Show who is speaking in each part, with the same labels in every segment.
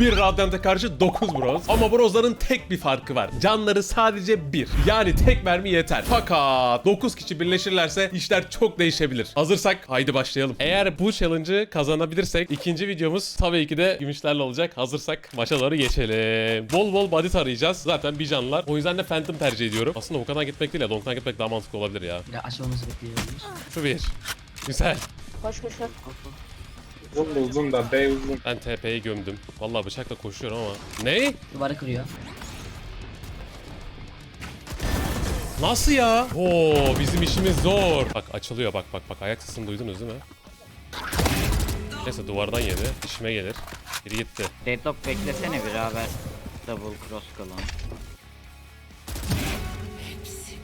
Speaker 1: Bir Radiant'a karşı 9 bronz. Ama bronzların tek bir farkı var. Canları sadece 1. Yani tek mermi yeter. Fakat 9 kişi birleşirlerse işler çok değişebilir. Hazırsak haydi başlayalım. Eğer bu challenge'ı kazanabilirsek ikinci videomuz tabii ki de gümüşlerle olacak. Hazırsak maça doğru geçelim. Bol bol body tarayacağız. Zaten bir canlılar. O yüzden de Phantom tercih ediyorum. Aslında Hook'tan gitmek değil ya. Long'dan gitmek daha mantıklı olabilir ya.
Speaker 2: De açılmamızı bekliyoruz.
Speaker 1: Şu bir. Güzel.
Speaker 3: Koş koş koş.
Speaker 4: Uzun uzun da B uzun.
Speaker 1: Ben TP'yi gömdüm. Vallahi bıçakla koşuyorum ama. Ne?
Speaker 2: Duvarı kırıyor.
Speaker 1: Nasıl ya? Oo bizim işimiz zor. Bak açılıyor bak bak bak ayak sesini duydunuz değil mi? Neyse duvardan yedi. İşime gelir. Biri gitti.
Speaker 5: Deadlock beklesene beraber. Double cross kalan.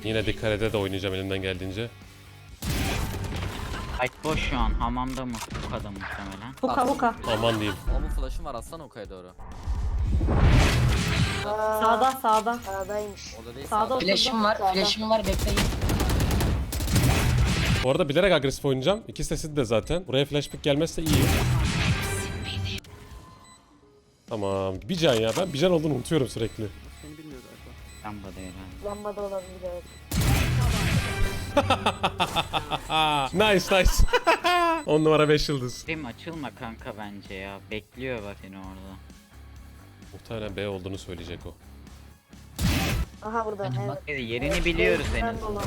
Speaker 1: Yine dikkat ede de oynayacağım elimden geldiğince.
Speaker 5: Fight boş şu an. Hamamda mı? Bu kadar muhtemelen.
Speaker 3: Huka huka.
Speaker 1: Aman diyeyim.
Speaker 6: Onun flash'ım var atsana Okay'a doğru.
Speaker 3: Sağda sağda. Sağdaymış.
Speaker 6: O da değil
Speaker 3: Sağda
Speaker 6: sağda.
Speaker 2: Flash'ım var, flash'ım var bekleyin.
Speaker 1: Bu arada bilerek agresif oynayacağım. İki sesi de zaten. Buraya flash pick gelmezse iyi. Tamam. Bir can ya. Ben bir can olduğunu unutuyorum sürekli.
Speaker 5: Lambada herhalde.
Speaker 3: Lambada olabilir evet.
Speaker 1: nice nice. 10 numara 5 yıldız.
Speaker 5: Rim açılma kanka bence ya. Bekliyor bak seni orada.
Speaker 1: Muhtemelen B olduğunu söyleyecek o.
Speaker 3: Aha burada evet.
Speaker 2: bak.
Speaker 5: Yerini biliyoruz
Speaker 3: Ben
Speaker 5: senin.
Speaker 3: de olamam.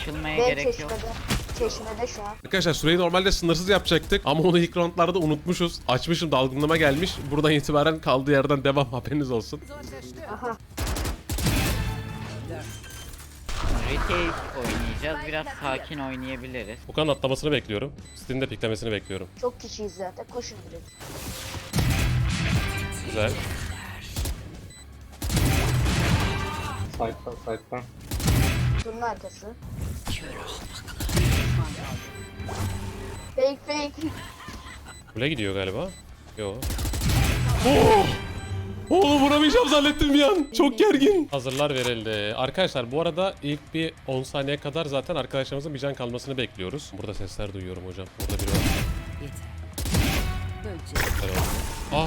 Speaker 5: Açılmaya
Speaker 3: B
Speaker 5: gerek yok.
Speaker 3: çeşmede. Çeşmede şu an.
Speaker 1: Arkadaşlar süreyi normalde sınırsız yapacaktık ama onu ilk roundlarda unutmuşuz. Açmışım dalgınlama gelmiş. Buradan itibaren kaldığı yerden devam haberiniz olsun.
Speaker 3: Aha.
Speaker 5: Retake oynayacağız. Biraz sakin oynayabiliriz.
Speaker 1: Okan'ın atlamasını bekliyorum. Steam'in de piklemesini bekliyorum.
Speaker 3: Çok kişiyiz zaten. Koşun direkt.
Speaker 1: Güzel.
Speaker 4: Side'dan side'dan.
Speaker 3: Şunun arkası. Fake fake.
Speaker 1: Kule gidiyor galiba. Yo. Oh! Oğlum vuramayacağım zannettim bir an. Çok gergin. Hazırlar verildi. Arkadaşlar bu arada ilk bir 10 saniye kadar zaten arkadaşlarımızın bir can kalmasını bekliyoruz. Burada sesler duyuyorum hocam. Burada biri var. Yeter. Aa.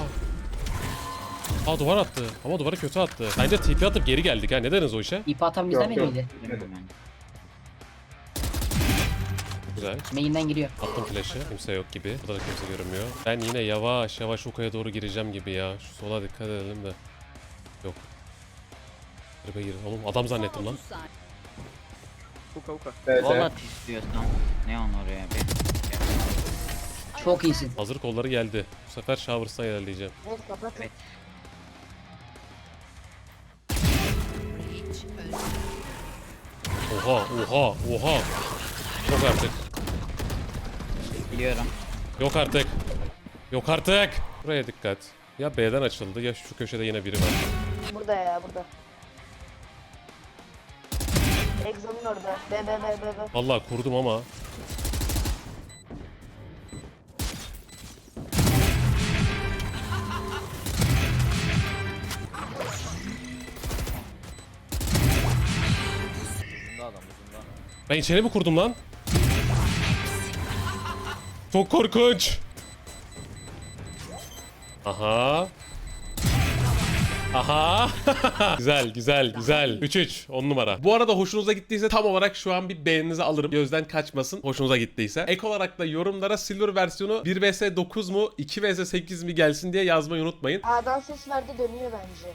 Speaker 1: Aa duvar attı. Ama duvarı kötü attı. Bence TP atıp geri geldik ha. Ne dediniz o işe?
Speaker 2: İp atan bizden
Speaker 4: Yok,
Speaker 2: mi
Speaker 4: yok.
Speaker 2: miydi?
Speaker 5: Bilmiyorum ben.
Speaker 1: Güzel.
Speaker 2: Main'den giriyor.
Speaker 1: Attım flash'ı. Kimse yok gibi. Burada da kimse görünmüyor. Ben yine yavaş yavaş Uka'ya doğru gireceğim gibi ya. Şu sola dikkat edelim de. Yok. Tribe gir. Oğlum adam zannettim lan.
Speaker 4: B
Speaker 5: Volat
Speaker 4: C.
Speaker 5: istiyorsan. Ne on oraya bir.
Speaker 2: Çok iyisin.
Speaker 1: Hazır kolları geldi. Bu sefer Showers'tan ilerleyeceğim.
Speaker 3: Evet kapat.
Speaker 5: Evet.
Speaker 1: Oha oha oha. Yok artık.
Speaker 5: Biliyorum.
Speaker 1: Yok artık. Yok artık. Buraya dikkat. Ya B'den açıldı ya şu köşede yine biri var.
Speaker 3: Burada ya burada. Exo'nun orada. B B B B B.
Speaker 1: Vallahi kurdum ama. Ben içeri mi kurdum lan? Çok korkunç. Aha. Aha. güzel güzel güzel. 3-3 10 numara. Bu arada hoşunuza gittiyse tam olarak şu an bir beğeninizi alırım. Gözden kaçmasın. Hoşunuza gittiyse. Ek olarak da yorumlara Silver versiyonu 1 vs 9 mu 2 vs 8 mi gelsin diye yazmayı unutmayın.
Speaker 3: A'dan ses verdi dönüyor bence.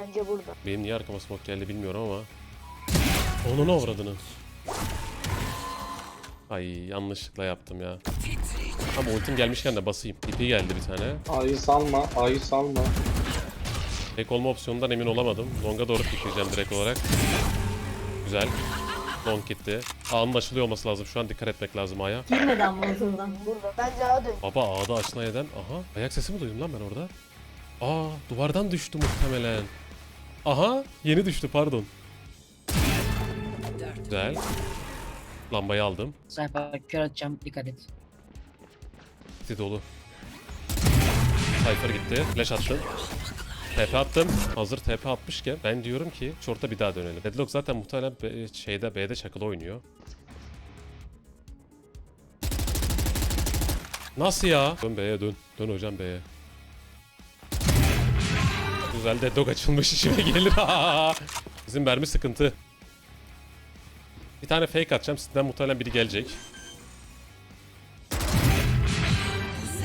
Speaker 3: Bence burada.
Speaker 1: Benim niye arkama smoke geldi bilmiyorum ama. Onun avradını. Ay yanlışlıkla yaptım ya. Ama ultim gelmişken de basayım. İpi geldi bir tane.
Speaker 4: A'yı salma. A'yı salma.
Speaker 1: Tek olma opsiyonundan emin olamadım. Long'a doğru pikleyeceğim direkt olarak. Güzel. Long gitti. A'nın açılıyor olması lazım. Şu an dikkat etmek lazım A'ya.
Speaker 3: Girmedi ama uzundan. Burada. Bence A dön.
Speaker 1: Baba A'da açılan eden. Aha. Ayak sesi mi duydum lan ben orada? Aa duvardan düştü muhtemelen. Aha yeni düştü pardon. Güzel. Lambayı aldım.
Speaker 2: Sayfa kör atacağım dikkat et.
Speaker 1: Gitti dolu. Cypher gitti. Flash attım. TP attım. Hazır TP atmışken ben diyorum ki short'a bir daha dönelim. Deadlock zaten muhtemelen B şeyde B'de çakılı oynuyor. Nasıl ya? Dön B'ye dön. Dön hocam B'ye. Güzel de dog açılmış işime gelir. Bizim mermi sıkıntı. Bir tane fake atacağım. Sizden muhtemelen biri gelecek.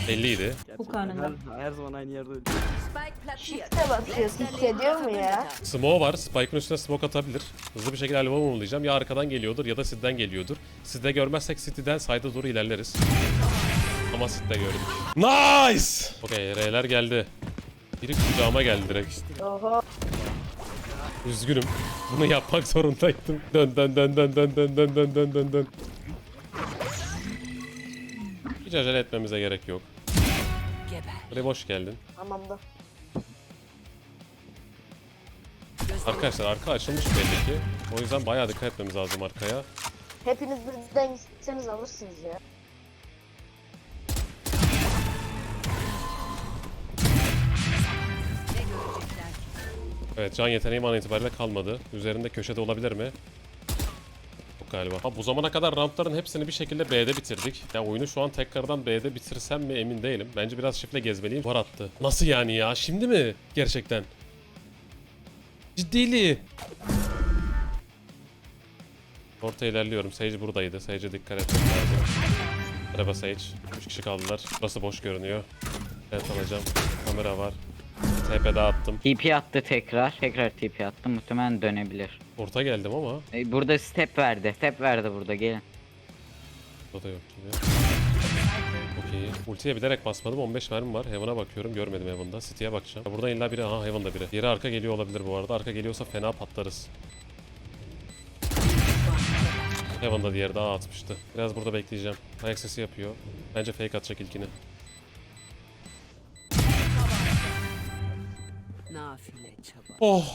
Speaker 1: Belliydi.
Speaker 2: Bu karnında.
Speaker 5: Her zaman aynı yerde
Speaker 3: Shift'e basıyoruz. Hissediyor mu ya?
Speaker 1: Smoke var. Spike'ın üstüne smoke atabilir. Hızlı bir şekilde elbow olacağım. Ya arkadan geliyordur ya da sizden geliyordur. Sizde görmezsek City'den side'a doğru ilerleriz. Ama City'de gördük. Nice! Okey R'ler geldi. Biri kucağıma geldi direkt.
Speaker 3: Oho.
Speaker 1: Üzgünüm. Bunu yapmak zorundaydım. Dön dön dön dön dön dön dön dön dön dön dön. Hiç acele etmemize gerek yok. Buraya hoş geldin.
Speaker 3: Tamam da.
Speaker 1: Arkadaşlar arka açılmış belli ki. O yüzden bayağı dikkat etmemiz lazım arkaya.
Speaker 3: Hepiniz birden gitseniz alırsınız ya.
Speaker 1: Evet can yeteneğim an itibariyle kalmadı. Üzerinde köşede olabilir mi? Yok galiba. Ha, bu zamana kadar rampların hepsini bir şekilde B'de bitirdik. Ya oyunu şu an tekrardan B'de bitirsem mi emin değilim. Bence biraz şifle gezmeliyim. Var attı. Nasıl yani ya? Şimdi mi? Gerçekten. Ciddili. Orta ilerliyorum. Sage buradaydı. Sage'e dikkat etmek lazım. Merhaba Sage. 3 kişi kaldılar. Burası boş görünüyor. Evet alacağım. Kamera var. TP attım.
Speaker 5: TP attı tekrar. Tekrar TP attı. Muhtemelen dönebilir.
Speaker 1: Orta geldim ama
Speaker 5: E, burada step verdi. Step verdi burada gelin.
Speaker 1: o da yok gibi. Okey. Ultiye bilerek basmadım. 15 mermim var. Heaven'a bakıyorum. Görmedim Heaven'da. City'ye bakacağım. Burada illa biri. Aha Heaven'da biri. Diğeri arka geliyor olabilir bu arada. Arka geliyorsa fena patlarız. Heaven'da diğeri daha atmıştı. Biraz burada bekleyeceğim. Ayak sesi yapıyor. Bence fake atacak ilkini.
Speaker 7: Nafile çaba.
Speaker 1: Oh.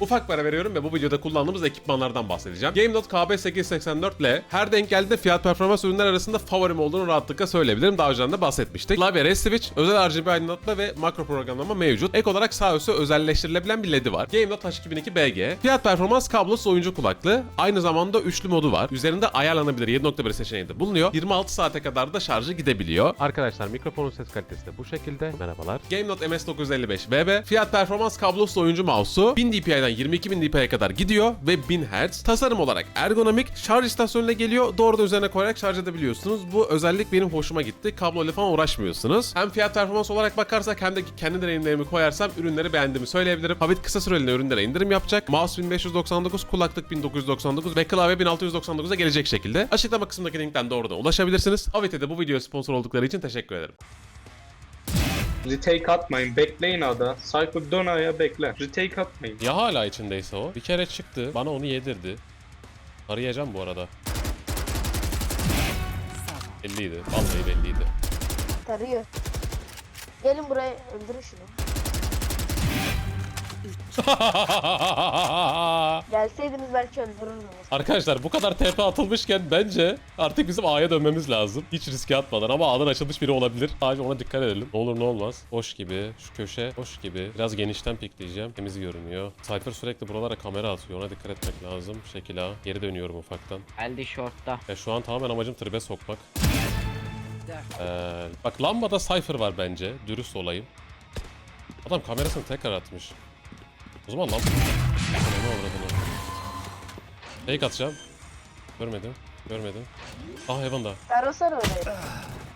Speaker 1: Ufak para veriyorum ve bu videoda kullandığımız ekipmanlardan bahsedeceğim. GameNote KB884 ile her denk geldiğinde fiyat performans ürünler arasında favorim olduğunu rahatlıkla söyleyebilirim. Daha önceden de bahsetmiştik. Klavye Red Switch, özel RGB aydınlatma ve makro programlama mevcut. Ek olarak sağ üstü özelleştirilebilen bir LED'i var. GameNote H2002 BG. Fiyat performans kablosuz oyuncu kulaklığı. Aynı zamanda üçlü modu var. Üzerinde ayarlanabilir 7.1 seçeneği de bulunuyor. 26 saate kadar da şarjı gidebiliyor. Arkadaşlar mikrofonun ses kalitesi de bu şekilde. Merhabalar. GameNote MS955 BB. Fiyat performans kablosuz oyuncu mouse'u 1000 dpi'den 22000 dpi'ye kadar gidiyor ve 1000 Hz. Tasarım olarak ergonomik. Şarj istasyonuyla geliyor. Doğrudan üzerine koyarak şarj edebiliyorsunuz. Bu özellik benim hoşuma gitti. Kabloyla falan uğraşmıyorsunuz. Hem fiyat performans olarak bakarsak hem de kendi deneyimlerimi koyarsam ürünleri beğendiğimi söyleyebilirim. Habit kısa süreliğine ürünlere indirim yapacak. Mouse 1599, kulaklık 1999 ve klavye 1699'a gelecek şekilde. Açıklama kısmındaki linkten doğrudan ulaşabilirsiniz. Havit'e de bu videoya sponsor oldukları için teşekkür ederim.
Speaker 4: Retake atmayın. Bekleyin ada. Cypher dön aya bekle. Retake atmayın.
Speaker 1: Ya hala içindeyse o. Bir kere çıktı. Bana onu yedirdi. Arayacağım bu arada. Belliydi. Vallahi belliydi.
Speaker 3: Tarıyor. Gelin buraya öldürün şunu. Gelseydiniz belki öldürürdünüz.
Speaker 1: Arkadaşlar bu kadar TP atılmışken bence artık bizim A'ya dönmemiz lazım. Hiç riske atmadan ama A'dan açılmış biri olabilir. Abi ona dikkat edelim. Ne olur ne olmaz. Hoş gibi. Şu köşe hoş gibi. Biraz genişten pikleyeceğim. Temiz görünüyor. Cypher sürekli buralara kamera atıyor. Ona dikkat etmek lazım. Şekil A. Geri dönüyorum ufaktan.
Speaker 5: Geldi short'ta.
Speaker 1: Ya şu an tamamen amacım tribe sokmak. Ee, bak lambada Cypher var bence. Dürüst olayım. Adam kamerasını tekrar atmış. O zaman lamba... Ne avradını. Fake atacağım. Görmedim. Görmedim. Ah Heaven'da.
Speaker 3: Sarılsar öyle.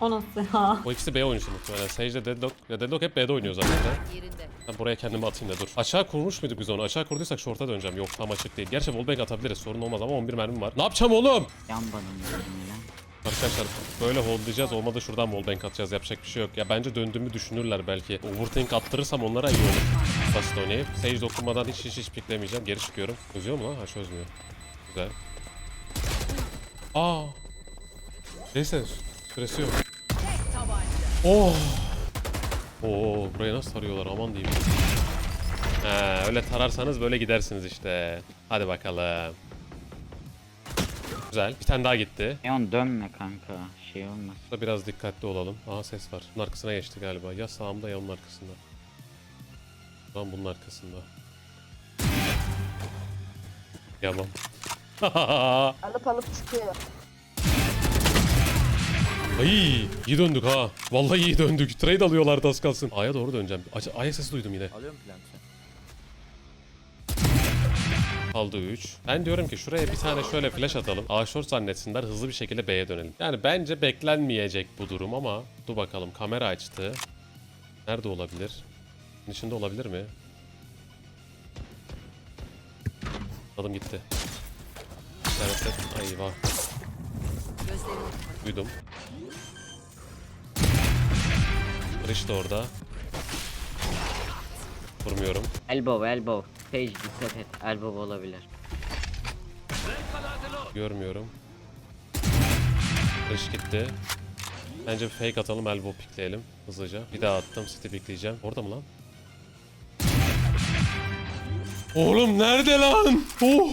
Speaker 8: O nasıl ya?
Speaker 1: O ikisi B oyuncusu muhtemelen. Sage de Deadlock. Ya Deadlock hep B'de oynuyor zaten de.
Speaker 7: Yerinde.
Speaker 1: Ben buraya kendimi atayım da dur. Aşağı kurmuş muyduk biz onu? Aşağı kurduysak short'a döneceğim. Yok tam açık değil. Gerçi wallbang atabiliriz. Sorun olmaz ama 11 mermim var. Ne yapacağım oğlum?
Speaker 5: Yan banım
Speaker 1: Arkadaşlar böyle holdlayacağız olmadı şuradan wallbang atacağız yapacak bir şey yok. Ya bence döndüğümü düşünürler belki. Overthink attırırsam onlara iyi olur. Basit oynayıp. Sage dokunmadan hiç hiç hiç piklemeyeceğim. Geri çıkıyorum. Çözüyor mu lan? Ha çözmüyor. Güzel. Aa. Neyse süresi yok. Oh. Oo burayı nasıl tarıyorlar aman diyeyim. He, öyle tararsanız böyle gidersiniz işte. Hadi bakalım. Güzel. Bir tane daha gitti.
Speaker 5: Neon dönme kanka. Şey olmaz.
Speaker 1: Burada biraz dikkatli olalım. Aha ses var. Bunun arkasına geçti galiba. Ya sağımda ya onun arkasında. Lan bunun arkasında. Yaman.
Speaker 3: Alıp alıp çıkıyor.
Speaker 1: Ay iyi döndük ha. Vallahi iyi döndük. Trade alıyorlardı az kalsın. A'ya doğru döneceğim. Aç- A'ya sesi duydum yine.
Speaker 6: Alıyorum plantı.
Speaker 1: Kaldı 3. Ben diyorum ki şuraya bir tane şöyle flash atalım. A short zannetsinler hızlı bir şekilde B'ye dönelim. Yani bence beklenmeyecek bu durum ama dur bakalım kamera açtı. Nerede olabilir? Bunun içinde olabilir mi? Adım gitti. Evet, ay vah. Duydum. Barış da orada. Vurmuyorum.
Speaker 5: Elbow elbow. Sage dikkat et. Elbow olabilir.
Speaker 1: Görmüyorum. Dış gitti. Bence bir fake atalım elbow pickleyelim hızlıca. Bir daha attım city pickleyeceğim. Orada mı lan? Oğlum nerede lan? Oh!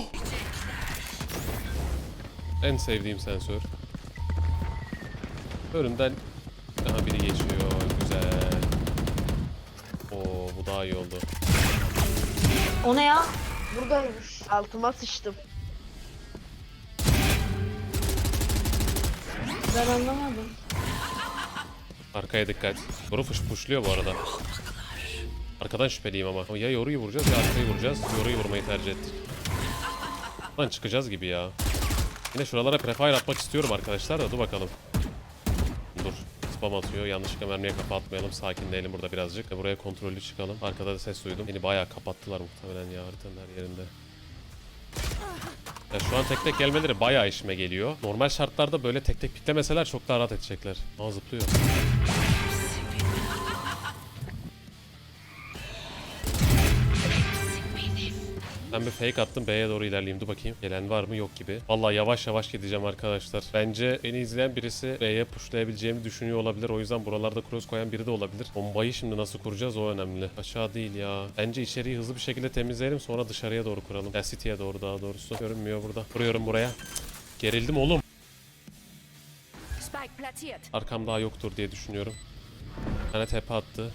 Speaker 1: En sevdiğim sensör. Önümden daha biri geçiyor. Güzel. Oo bu daha iyi oldu.
Speaker 3: O ne ya? Buradaymış. Altıma sıçtım. Ben anlamadım.
Speaker 1: Arkaya dikkat. Yoru fış puşluyor bu arada. Arkadan şüpheliyim ama. Ya yoruyu vuracağız ya arkayı vuracağız. Yoruyu vurmayı tercih ettik. Lan çıkacağız gibi ya. Yine şuralara prefire atmak istiyorum arkadaşlar da dur bakalım. Dur. Spam atıyor. Yanlışlıkla mermiye kafa atmayalım. Sakinleyelim burada birazcık. Buraya kontrollü çıkalım. Arkada da ses duydum. Beni bayağı kapattılar muhtemelen ya haritanın her yerinde. Ya şu an tek tek gelmeleri bayağı işime geliyor. Normal şartlarda böyle tek tek piklemeseler çok daha rahat edecekler. Aa zıplıyor. Ben bir fake attım B'ye doğru ilerleyeyim dur bakayım. Gelen var mı yok gibi. Vallahi yavaş yavaş gideceğim arkadaşlar. Bence beni izleyen birisi B'ye pushlayabileceğimi düşünüyor olabilir. O yüzden buralarda cross koyan biri de olabilir. Bombayı şimdi nasıl kuracağız o önemli. Aşağı değil ya. Bence içeriği hızlı bir şekilde temizleyelim sonra dışarıya doğru kuralım. Ya City'ye doğru daha doğrusu. Görünmüyor burada. Kuruyorum buraya. Gerildim oğlum. Arkam daha yoktur diye düşünüyorum. Tane TP attı.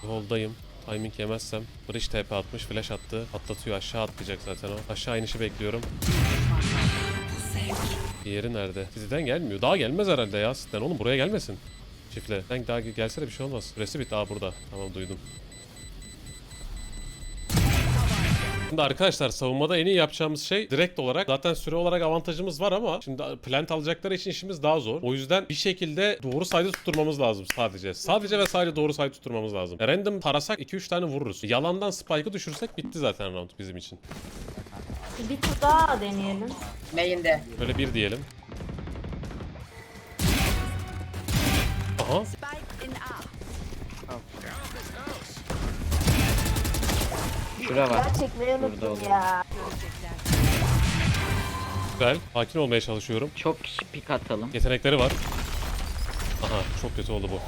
Speaker 1: Hold'dayım. Timing yemezsem. Bridge TP atmış. Flash attı. Atlatıyor. Aşağı atlayacak zaten o. Aşağı inişi bekliyorum. Diğeri nerede? Sizden gelmiyor. Daha gelmez herhalde ya. Sizden oğlum buraya gelmesin. Çiftle. Sen daha gelse de bir şey olmaz. Süresi bitti. Aa burada. Tamam duydum. Şimdi arkadaşlar savunmada en iyi yapacağımız şey direkt olarak zaten süre olarak avantajımız var ama şimdi plant alacakları için işimiz daha zor. O yüzden bir şekilde doğru sayıda tutturmamız lazım sadece. Sadece ve sadece doğru sayı tutturmamız lazım. Random tarasak 2-3 tane vururuz. Yalandan spike'ı düşürsek bitti zaten round bizim için.
Speaker 3: Bir tur daha deneyelim.
Speaker 2: Main'de.
Speaker 1: Böyle bir diyelim. Aha.
Speaker 5: Şura var.
Speaker 3: Ben çekmeyi
Speaker 5: Burada
Speaker 3: unuttum
Speaker 5: olur.
Speaker 3: ya.
Speaker 1: Güzel. Sakin olmaya çalışıyorum.
Speaker 5: Çok kişi pik atalım.
Speaker 1: Yetenekleri var. Aha çok kötü oldu bu.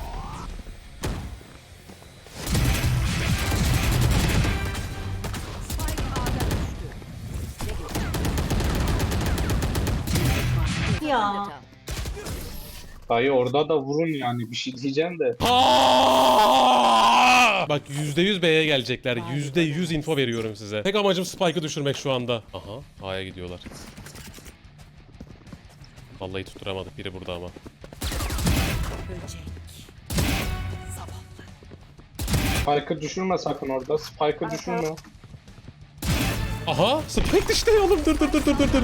Speaker 3: Ya.
Speaker 4: Dayı orada da vurun yani bir şey diyeceğim de.
Speaker 1: Aa! Bak %100 B'ye gelecekler. %100 info veriyorum size. Tek amacım Spike'ı düşürmek şu anda. Aha. A'ya gidiyorlar. Vallahi tutturamadık. Biri burada ama.
Speaker 4: Spike'ı düşürme sakın orada. Spike'ı düşürme.
Speaker 1: Aha! Spike işte oğlum. Dur dur dur dur dur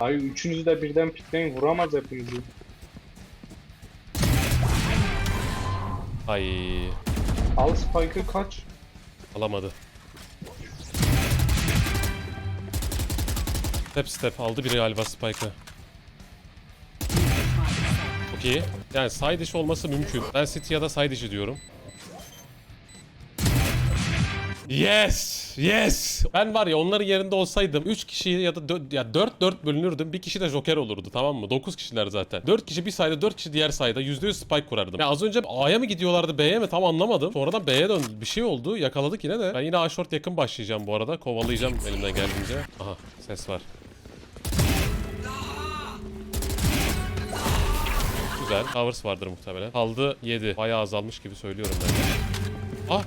Speaker 4: Dayı üçünüzü de birden pikleyin vuramaz hepinizi.
Speaker 1: Ay.
Speaker 4: Al Spike'ı kaç.
Speaker 1: Alamadı. Step step aldı biri galiba Spike'ı. Çok iyi. Yani side dışı olması mümkün. Ben City ya da side dışı diyorum. Yes! Yes! Ben var ya onların yerinde olsaydım 3 kişi ya da 4 ya 4 4 bölünürdüm. Bir kişi de joker olurdu tamam mı? 9 kişiler zaten. 4 kişi bir sayda 4 kişi diğer sayda %100 spike kurardım. Ya az önce A'ya mı gidiyorlardı B'ye mi tam anlamadım. Sonradan B'ye döndü. Bir şey oldu. Yakaladık yine de. Ben yine A short yakın başlayacağım bu arada. Kovalayacağım elimden geldiğince. Aha ses var. Güzel. Towers vardır muhtemelen. Kaldı 7. Bayağı azalmış gibi söylüyorum ben. Ah!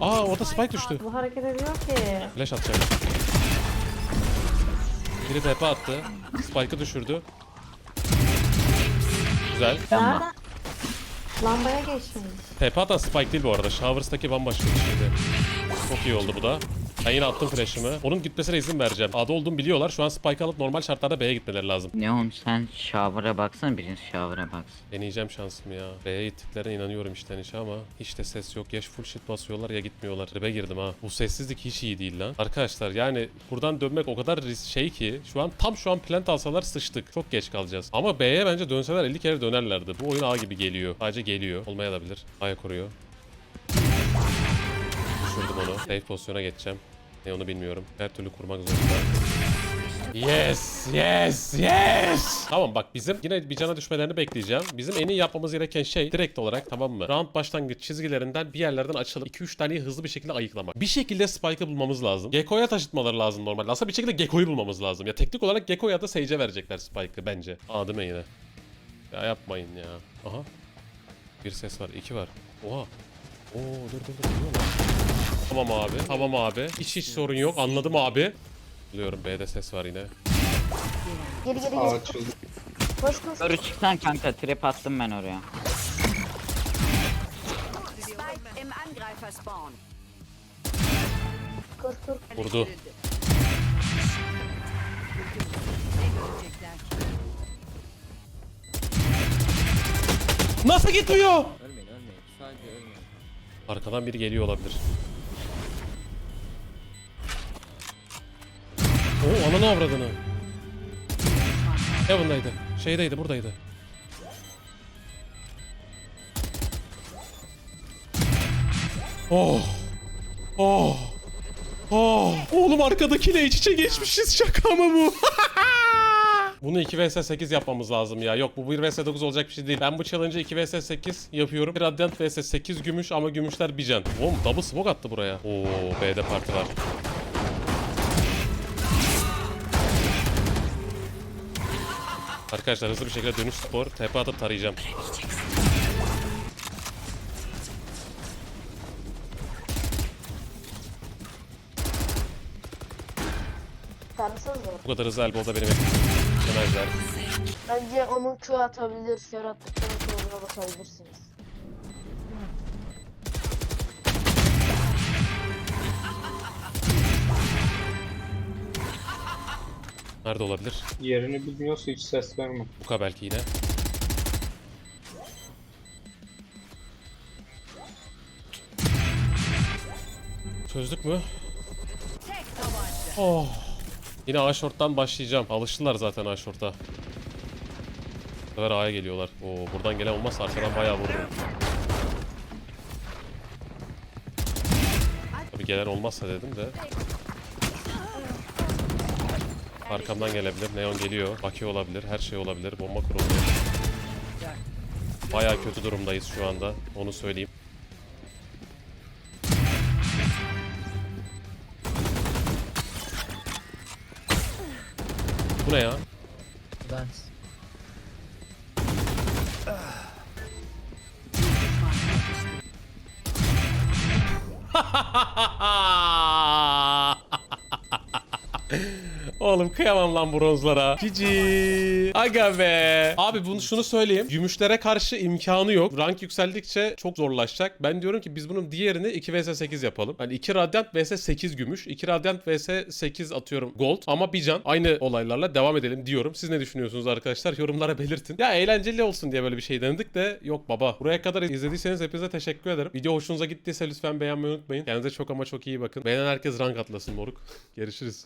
Speaker 1: Aa orada spike düştü.
Speaker 3: Bu hareket ediyor ki.
Speaker 1: Flash atacak. Biri TP attı. Spike'ı düşürdü. Güzel.
Speaker 3: Nerede? Lambaya geçmiş.
Speaker 1: TP atan Spike değil bu arada. Showers'taki bambaşka bir şeydi. Çok iyi oldu bu da. Ben yine attım flash'ımı. Onun gitmesine izin vereceğim. A'da olduğumu biliyorlar. Şu an Spike alıp normal şartlarda B'ye gitmeleri lazım.
Speaker 5: Neon sen shower'a baksana biriniz shower'a baksın.
Speaker 1: Deneyeceğim şansımı ya. B'ye gittiklerine inanıyorum içten içe ama hiç de ses yok. Ya full shit basıyorlar ya gitmiyorlar. Ribe girdim ha. Bu sessizlik hiç iyi değil lan. Arkadaşlar yani buradan dönmek o kadar risk şey ki şu an tam şu an plant alsalar sıçtık. Çok geç kalacağız. Ama B'ye bence dönseler 50 kere dönerlerdi. Bu oyun A gibi geliyor. Sadece geliyor. Olmaya da bilir. A'ya koruyor. Düşürdüm onu. Safe pozisyona geçeceğim. Ne onu bilmiyorum. Her türlü kurmak zorunda. Yes, yes, yes. Tamam bak bizim yine bir cana düşmelerini bekleyeceğim. Bizim en iyi yapmamız gereken şey direkt olarak tamam mı? Round başlangıç çizgilerinden bir yerlerden açılıp 2-3 taneyi hızlı bir şekilde ayıklamak. Bir şekilde Spike'ı bulmamız lazım. Gekko'ya taşıtmaları lazım normalde. Aslında bir şekilde Gekko'yu bulmamız lazım. Ya teknik olarak Gekko ya da Sage'e verecekler Spike'ı bence. Aa değil mi yine? Ya yapmayın ya. Aha. Bir ses var, iki var. Oha. Oo dur dur dur. geliyorlar. Tamam abi, tamam abi. Hiç hiç sorun yok. Anladım abi. Biliyorum B'de ses var yine.
Speaker 3: Geri geri geri.
Speaker 4: açıldı.
Speaker 3: Koş koş.
Speaker 5: Doğru çıksan kanka trap attım ben oraya.
Speaker 7: Spike im.
Speaker 1: Vurdu. Nasıl gitmiyor?
Speaker 6: Ölmeyin ölmeyin. Sadece ölmeyin.
Speaker 1: Arkadan biri geliyor olabilir. Oo ananı avradını. Heaven'daydı. Şeydeydi buradaydı. Oh. Oh. Oh. Oğlum arkadakiyle iç içe geçmişiz şaka mı bu? Bunu 2 vs 8 yapmamız lazım ya. Yok bu 1 vs 9 olacak bir şey değil. Ben bu challenge'ı 2 vs 8 yapıyorum. Radiant vs 8 gümüş ama gümüşler bir can. Oğlum double smoke attı buraya. Oo B'de parti Arkadaşlar hızlı bir şekilde dönüş spor. TP atıp tarayacağım.
Speaker 3: Mı?
Speaker 1: Bu kadar hızlı elbow'da benim yemezler.
Speaker 3: Bence onun Q atabilir. Kör attıktan sonra basabilirsiniz.
Speaker 1: Nerede olabilir?
Speaker 4: Yerini bilmiyorsa hiç ses verme.
Speaker 1: Bu kadar belki yine. Çözdük mü? Oh. Yine A short'tan başlayacağım. Alıştılar zaten A short'a. Bu sefer A'ya geliyorlar. Oo, buradan gelen olmazsa arkadan bayağı vururum. Tabii gelen olmazsa dedim de. Arkamdan gelebilir. Neon geliyor. Baki olabilir. Her şey olabilir. Bomba kuruldu. Bayağı kötü durumdayız şu anda. Onu söyleyeyim. Bu ne ya? Kıyamam lan bronzlara. Cici. Aga be. Abi bunu şunu söyleyeyim. Gümüşlere karşı imkanı yok. Rank yükseldikçe çok zorlaşacak. Ben diyorum ki biz bunun diğerini 2 vs 8 yapalım. Hani 2 radyant vs 8 gümüş. 2 radyant vs 8 atıyorum gold. Ama bir can. Aynı olaylarla devam edelim diyorum. Siz ne düşünüyorsunuz arkadaşlar? Yorumlara belirtin. Ya eğlenceli olsun diye böyle bir şey denedik de yok baba. Buraya kadar izlediyseniz hepinize teşekkür ederim. Video hoşunuza gittiyse lütfen beğenmeyi unutmayın. Kendinize çok ama çok iyi bakın. Beğenen herkes rank atlasın moruk. Görüşürüz.